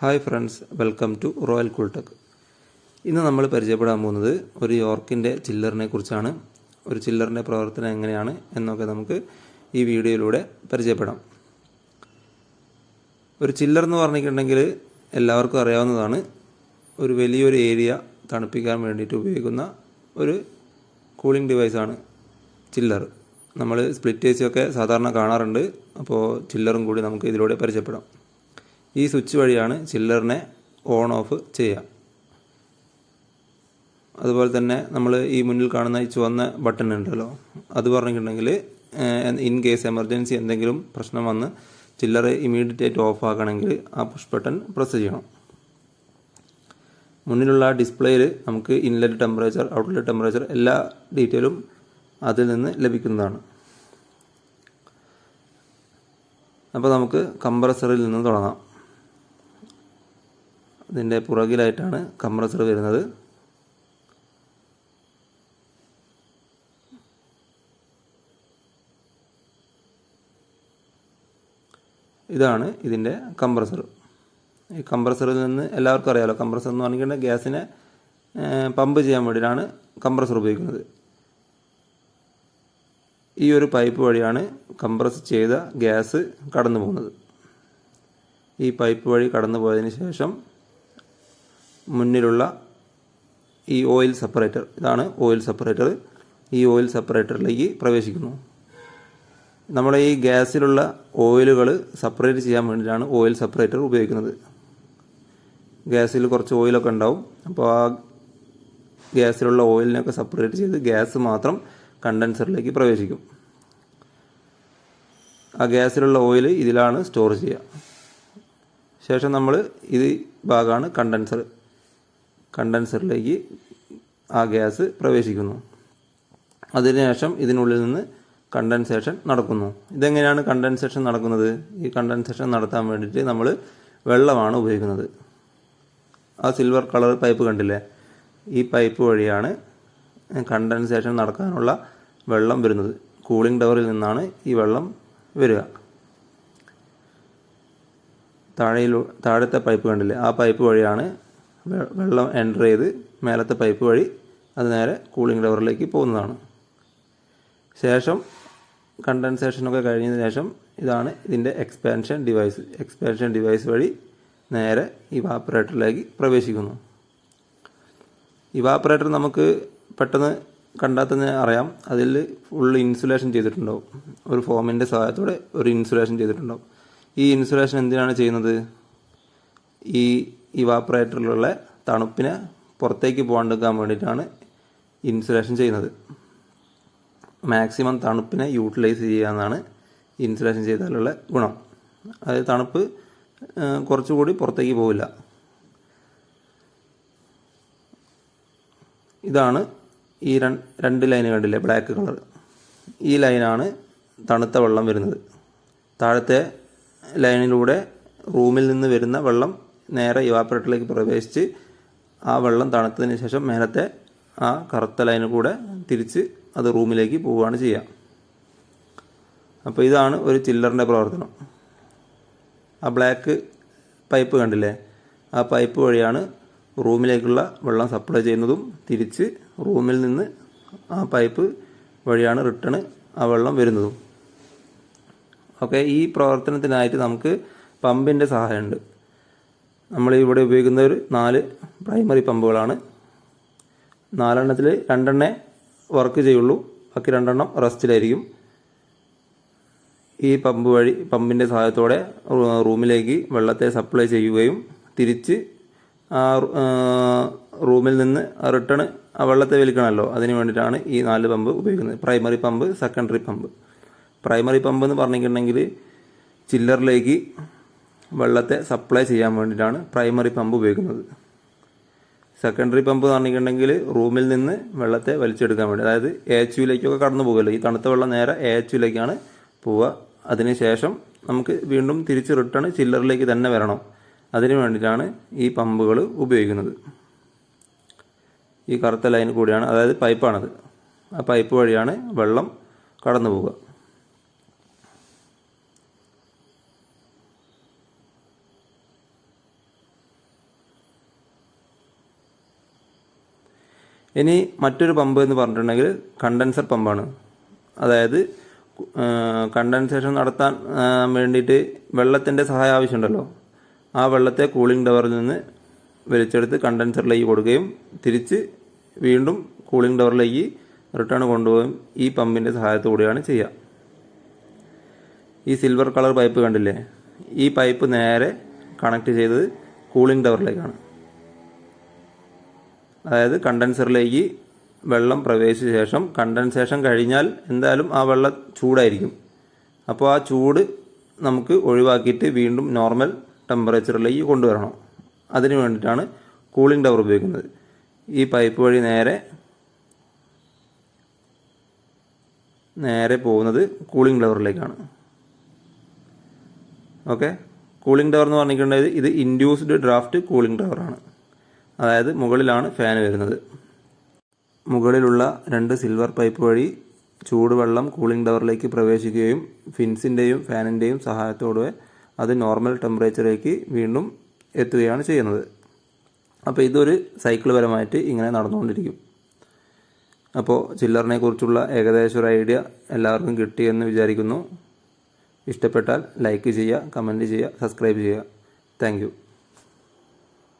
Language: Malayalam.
Hi friends welcome to royal cooltech ഇന്ന് നമ്മൾ പരിചയപ്പെടാൻ പോകുന്നത് ഒരു യോർക്കിന്റെ ചില്ലറിനെ കുറിച്ചാണ്. ഒരു ചില്ലറിന്റെ പ്രവർത്തനം എങ്ങനെയാണ് എന്നൊക്കെ നമുക്ക് ഈ വീഡിയോയിലൂടെ പരിചയപ്പെടാം. ഒരു ചില്ലർ എന്ന് പറഞ്ഞിട്ടുണ്ടെങ്കിൽ എല്ലാവർക്കും അറിയാവുന്നതാണ്. ഒരു വലിയൊരു ഏരിയ തണുപ്പിക്കാൻ വേണ്ടിയിട്ട് ഉപയോഗിക്കുന്ന ഒരു കൂളിംഗ് ഡിവൈസാണ് ചില്ലർ. നമ്മൾ സ്പ്ലിറ്റ് എ സി ഒക്കെ സാധാരണ കാണാറുണ്ട്. അപ്പോൾ ചില്ലറും കൂടി നമുക്ക് ഇതിലൂടെ പരിചയപ്പെടാം. ഈ സ്വിച്ച് വഴിയാണ് ചില്ലറിനെ ഓൺ ഓഫ് ചെയ്യുക. അതുപോലെ തന്നെ നമ്മൾ ഈ മുന്നിൽ കാണുന്ന ഈ ചുവന്ന ബട്ടൺ ഉണ്ടല്ലോ അത് പറഞ്ഞിട്ടുണ്ടെങ്കിൽ ഇൻ കേസ് എമർജൻസി എന്തെങ്കിലും പ്രശ്നം വന്ന് ചില്ലറ് ഇമീഡിയറ്റ് ആയിട്ട് ഓഫ് ആക്കണമെങ്കിൽ ആ പുഷ് ബട്ടൺ പ്രസ് ചെയ്യണം. മുന്നിലുള്ള ഡിസ്പ്ലേയിൽ നമുക്ക് ഇൻലെറ്റ് ടെമ്പറേച്ചർ ഔട്ട്ലെറ്റ് ടെമ്പറേച്ചർ എല്ലാ ഡീറ്റെയിലും അതിൽ നിന്ന് ലഭിക്കുന്നതാണ്. അപ്പോൾ നമുക്ക് കംപ്രസറിൽ നിന്ന് തുടങ്ങാം. ഇതിന്റെ പുറകിലായിട്ടാണ് കംപ്രസർ വരുന്നത്. ഇതാണ് ഇതിന്റെ കംപ്രസർ ഈ കംപ്രസറിൽ നിന്ന് എല്ലാവർക്കും അറിയാമല്ലോ കംപ്രസർ എന്ന് പറഞ്ഞിട്ടുണ്ടെങ്കിൽ ഗ്യാസിനെ പമ്പ് ചെയ്യാൻ വേണ്ടിയിട്ടാണ് കംപ്രസർ ഉപയോഗിക്കുന്നത്. ഈ ഒരു പൈപ്പ് വഴിയാണ് കംപ്രസ് ചെയ്ത ഗ്യാസ് കടന്നു പോകുന്നത് ഈ പൈപ്പ് വഴി കടന്നു പോയതിന് ശേഷം മുന്നിലുള്ള ഈ ഓയിൽ സെപ്പറേറ്റർ ഇതാണ് ഓയിൽ സെപ്പറേറ്റർ ഈ ഓയിൽ സെപ്പറേറ്ററിലേക്ക് പ്രവേശിക്കുന്നു. നമ്മൾ ഈ ഗ്യാസിലുള്ള ഓയിലുകൾ സെപ്പറേറ്റ് ചെയ്യാൻ വേണ്ടിയിട്ടാണ് ഓയിൽ സെപ്പറേറ്റർ ഉപയോഗിക്കുന്നത്. ഗ്യാസിൽ കുറച്ച് ഓയിലൊക്കെ ഉണ്ടാവും. അപ്പോൾ ആ ഗ്യാസിലുള്ള ഓയിലിനൊക്കെ സെപ്പറേറ്റ് ചെയ്ത് ഗ്യാസ് മാത്രം കണ്ടൻസറിലേക്ക് പ്രവേശിക്കും. ആ ഗ്യാസിലുള്ള ഓയിൽ ഇതിലാണ് സ്റ്റോർ ചെയ്യുക. ശേഷം നമ്മൾ ഇത് ഭാഗമാണ് കണ്ടൻസർ കണ്ടൻസറിലേക്ക് ആ ഗ്യാസ് പ്രവേശിക്കുന്നു. അതിനുശേഷം ഇതിനുള്ളിൽ നിന്ന് കണ്ടൻസേഷൻ നടക്കുന്നു. ഇതെങ്ങനെയാണ് കണ്ടൻസേഷൻ നടക്കുന്നത്? ഈ കണ്ടൻസേഷൻ നടത്താൻ വേണ്ടിയിട്ട് നമ്മൾ വെള്ളമാണ് ഉപയോഗിക്കുന്നത്. ആ സിൽവർ കളർ പൈപ്പ് കണ്ടില്ലേ? ഈ പൈപ്പ് വഴിയാണ് കണ്ടൻസേഷൻ നടക്കാനുള്ള വെള്ളം വരുന്നത്. കൂളിംഗ് ടവറിൽ നിന്നാണ് ഈ വെള്ളം വരിക. താഴെയിൽ താഴത്തെ പൈപ്പ് കണ്ടില്ലേ? ആ പൈപ്പ് വഴിയാണ് വെള്ളം എന്റർ ചെയ്ത് മേലത്തെ പൈപ്പ് വഴി അത് നേരെ കൂളിംഗ് ടവറിലേക്ക് പോകുന്നതാണ്. ശേഷം കണ്ടൻസേഷനൊക്കെ കഴിഞ്ഞതിന് ശേഷം ഇതാണ് ഇതിന്റെ എക്സ്പാൻഷൻ ഡിവൈസ് എക്സ്പാൻഷൻ ഡിവൈസ് വഴി നേരെ ഇവാപ്പറേറ്ററിലേക്ക് പ്രവേശിക്കുന്നു. ഇവാപ്പറേറ്റർ നമുക്ക് പെട്ടെന്ന് കണ്ടാൽ അറിയാം. അതിൽ ഫുൾ ഇൻസുലേഷൻ ചെയ്തിട്ടുണ്ടാവും. ഒരു ഫോമിന്റെ സഹായത്തോടെ ഒരു ഇൻസുലേഷൻ ചെയ്തിട്ടുണ്ടാവും. ഈ ഇൻസുലേഷൻ എന്തിനാണ് ചെയ്യുന്നത്? ഈ ഇവാപ്പറേറ്ററിലുള്ള തണുപ്പിനെ പുറത്തേക്ക് പോകാണ്ടിരിക്കാൻ വേണ്ടിയിട്ടാണ് ഇൻസുലേഷൻ ചെയ്യുന്നത്. മാക്സിമം തണുപ്പിനെ യൂട്ടിലൈസ് ചെയ്യുക എന്നാണ് ഇൻസുലേഷൻ ചെയ്താലുള്ള ഗുണം. അതായത് തണുപ്പ് കുറച്ചുകൂടി പുറത്തേക്ക് പോവില്ല. ഇതാണ് ഈ രണ്ട് ലൈന് കണ്ടില്ലേ ബ്ലാക്ക് കളർ ഈ ലൈനാണ് തണുത്ത വെള്ളം വരുന്നത്. താഴത്തെ ലൈനിലൂടെ റൂമിൽ നിന്ന് വരുന്ന വെള്ളം നേരെ ഇവാപ്പറേറ്ററിലേക്ക് പ്രവേശിച്ച് ആ വെള്ളം തണുത്തതിന് ശേഷം മേലത്തെ ആ കറുത്ത ലൈനിൽ കൂടെ തിരിച്ച് അത് റൂമിലേക്ക് പോവുകയാണ് ചെയ്യുക. അപ്പോൾ ഇതാണ് ഒരു ചില്ലറിന്റെ പ്രവർത്തനം. ആ ബ്ലാക്ക് പൈപ്പ് കണ്ടില്ലേ? ആ പൈപ്പ് വഴിയാണ് റൂമിലേക്കുള്ള വെള്ളം സപ്ലൈ ചെയ്യുന്നതും തിരിച്ച് റൂമിൽ നിന്ന് ആ പൈപ്പ് വഴിയാണ് റിട്ടേൺ ആ വെള്ളം വരുന്നതും. ഓക്കെ ഈ പ്രവർത്തനത്തിനായിട്ട് നമുക്ക് പമ്പിന്റെ സഹായമുണ്ട്. നമ്മൾ ഇവിടെ ഉപയോഗിക്കുന്ന ഒരു നാല് പ്രൈമറി പമ്പുകളാണ് നാലെണ്ണത്തിൽ രണ്ടെണ്ണേ വർക്ക് ചെയ്യുള്ളൂ. ബാക്കി രണ്ടെണ്ണം റെസ്റ്റിലായിരിക്കും ഈ പമ്പ് വഴി പമ്പിന്റെ സഹായത്തോടെ റൂമിലേക്ക് വെള്ളത്തെ സപ്ലൈ ചെയ്യുകയും തിരിച്ച് ആ റൂമിൽ നിന്ന് റിട്ടേൺ ആ വെള്ളത്തെ വലിക്കണമല്ലോ. അതിന് വേണ്ടിയിട്ടാണ് ഈ നാല് പമ്പ് ഉപയോഗിക്കുന്നത്. Primary pump secondary pump primary pump എന്ന് പറഞ്ഞിട്ടുണ്ടെങ്കിൽ ചില്ലറിലേക്ക് വെള്ളത്തെ സപ്ലൈ ചെയ്യാൻ വേണ്ടിയിട്ടാണ് പ്രൈമറി പമ്പ് ഉപയോഗിക്കുന്നത്. സെക്കൻഡറി പമ്പ് എന്ന് പറഞ്ഞിട്ടുണ്ടെങ്കിൽ റൂമിൽ നിന്ന് വെള്ളത്തെ വലിച്ചെടുക്കാൻ വേണ്ടി അതായത് യുയിലേക്കൊക്കെ കടന്നു പോകുമല്ലോ ഈ തണുത്ത വെള്ളം നേരെ യുയിലേക്കാണ് പോവുക. അതിനുശേഷം നമുക്ക് വീണ്ടും തിരിച്ച് റിട്ടേൺ ചില്ലറിലേക്ക് തന്നെ വരണം. അതിന് വേണ്ടിയിട്ടാണ് ഈ പമ്പുകൾ ഉപയോഗിക്കുന്നത്. ഈ കറുത്ത ലൈൻ കൂടിയാണ് അതായത് പൈപ്പാണത് ആ പൈപ്പ് വഴിയാണ് വെള്ളം കടന്നു പോവുക. ഇനി മറ്റൊരു പമ്പ് എന്ന് പറഞ്ഞിട്ടുണ്ടെങ്കിൽ കണ്ടൻസർ പമ്പാണ്. അതായത് കണ്ടൻസേഷൻ നടത്താൻ വേണ്ടിയിട്ട് വെള്ളത്തിന്റെ സഹായം ആവശ്യമുണ്ടല്ലോ. ആ വെള്ളത്തെ കൂളിംഗ് ടവറിൽ നിന്ന് വലിച്ചെടുത്ത് കണ്ടൻസറിലേക്ക് കൊടുക്കുകയും തിരിച്ച് വീണ്ടും കൂളിംഗ് ടവറിലേക്ക് റിട്ടേൺ കൊണ്ടുപോകും ഈ പമ്പിന്റെ സഹായത്തോടെയാണ് ചെയ്യുക. ഈ സിൽവർ കളർ പൈപ്പ് കണ്ടില്ലേ? ഈ പൈപ്പ് നേരെ കണക്ട് ചെയ്തത് കൂളിംഗ് ടവറിലേക്കാണ് അതായത് കണ്ടൻസറിലേക്ക് വെള്ളം പ്രവേശിച്ച ശേഷം കണ്ടൻസേഷൻ കഴിഞ്ഞാൽ എന്തായാലും ആ വെള്ളം ചൂടായിരിക്കും. അപ്പോൾ ആ ചൂട് നമുക്ക് ഒഴിവാക്കിയിട്ട് വീണ്ടും നോർമൽ ടെമ്പറേച്ചറിലേക്ക് കൊണ്ടുവരണം. അതിന് വേണ്ടിയിട്ടാണ് കൂളിംഗ് ടവർ ഉപയോഗിക്കുന്നത്. ഈ പൈപ്പ് വഴി നേരെ നേരെ പോകുന്നത് കൂളിംഗ് ടവറിലേക്കാണ് ഓക്കെ കൂളിംഗ് ടവർ എന്ന് പറഞ്ഞിട്ടുണ്ടെങ്കിൽ ഇത് ഇൻഡ്യൂസ്ഡ് ഡ്രാഫ്റ്റ് കൂളിംഗ് ടവറാണ് അതായത് മുകളിലാണ് ഫാൻ വരുന്നത്. മുകളിലുള്ള രണ്ട് സിൽവർ പൈപ്പ് വഴി ചൂടുവെള്ളം കൂളിംഗ് ടവറിലേക്ക് പ്രവേശിക്കുകയും ഫിൻസിന്റെയും ഫാനിന്റെയും സഹായത്തോടെ അത് നോർമൽ ടെമ്പറേച്ചറിലേക്ക് വീണ്ടും എത്തുകയാണ് ചെയ്യുന്നത്. അപ്പോൾ ഇതൊരു സൈക്കിൾ പരമായിട്ട് ഇങ്ങനെ നടന്നുകൊണ്ടിരിക്കും. അപ്പോൾ ചില്ലറിനെ കുറിച്ചുള്ള ഏകദേശം ഒരു ഐഡിയ എല്ലാവർക്കും കിട്ടിയെന്ന് വിചാരിക്കുന്നു. ഇഷ്ടപ്പെട്ടാൽ ലൈക്ക് ചെയ്യുക കമന്റ് ചെയ്യുക സബ്സ്ക്രൈബ് ചെയ്യുക. താങ്ക്